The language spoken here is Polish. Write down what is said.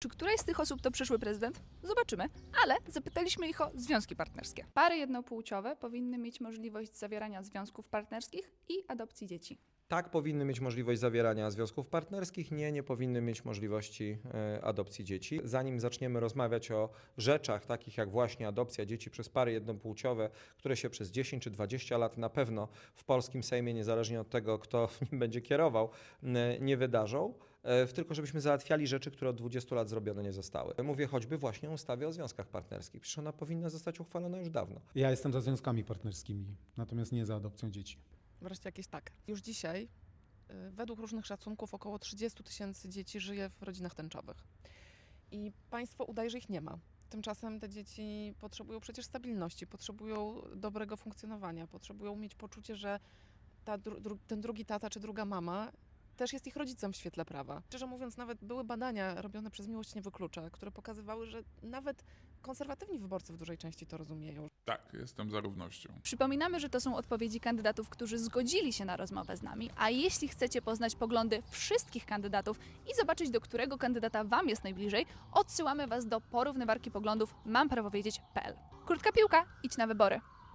Czy któraś z tych osób to przyszły prezydent? Zobaczymy, ale zapytaliśmy ich o związki partnerskie. Pary jednopłciowe powinny mieć możliwość zawierania związków partnerskich i adopcji dzieci. Tak, powinny mieć możliwość zawierania związków partnerskich, nie, nie powinny mieć możliwości e, adopcji dzieci. Zanim zaczniemy rozmawiać o rzeczach takich jak właśnie adopcja dzieci przez pary jednopłciowe, które się przez 10 czy 20 lat na pewno w polskim Sejmie, niezależnie od tego, kto nim będzie kierował, nie wydarzą, e, tylko żebyśmy załatwiali rzeczy, które od 20 lat zrobione nie zostały. Mówię choćby właśnie o ustawie o związkach partnerskich. Przecież ona powinna zostać uchwalona już dawno. Ja jestem za związkami partnerskimi, natomiast nie za adopcją dzieci. Wreszcie jakieś tak. Już dzisiaj, y, według różnych szacunków, około 30 tysięcy dzieci żyje w rodzinach tęczowych. I państwo udaje, że ich nie ma. Tymczasem te dzieci potrzebują przecież stabilności, potrzebują dobrego funkcjonowania, potrzebują mieć poczucie, że ta, dru, ten drugi tata czy druga mama też jest ich rodzicem w świetle prawa. Szczerze mówiąc, nawet były badania robione przez Miłość Nie Wyklucza, które pokazywały, że nawet konserwatywni wyborcy w dużej części to rozumieją, Tak, jestem za równością. Przypominamy, że to są odpowiedzi kandydatów, którzy zgodzili się na rozmowę z nami, a jeśli chcecie poznać poglądy wszystkich kandydatów i zobaczyć, do którego kandydata Wam jest najbliżej, odsyłamy Was do porównywarki poglądów mamprawowiedzieć.pl. Krótka piłka, idź na wybory.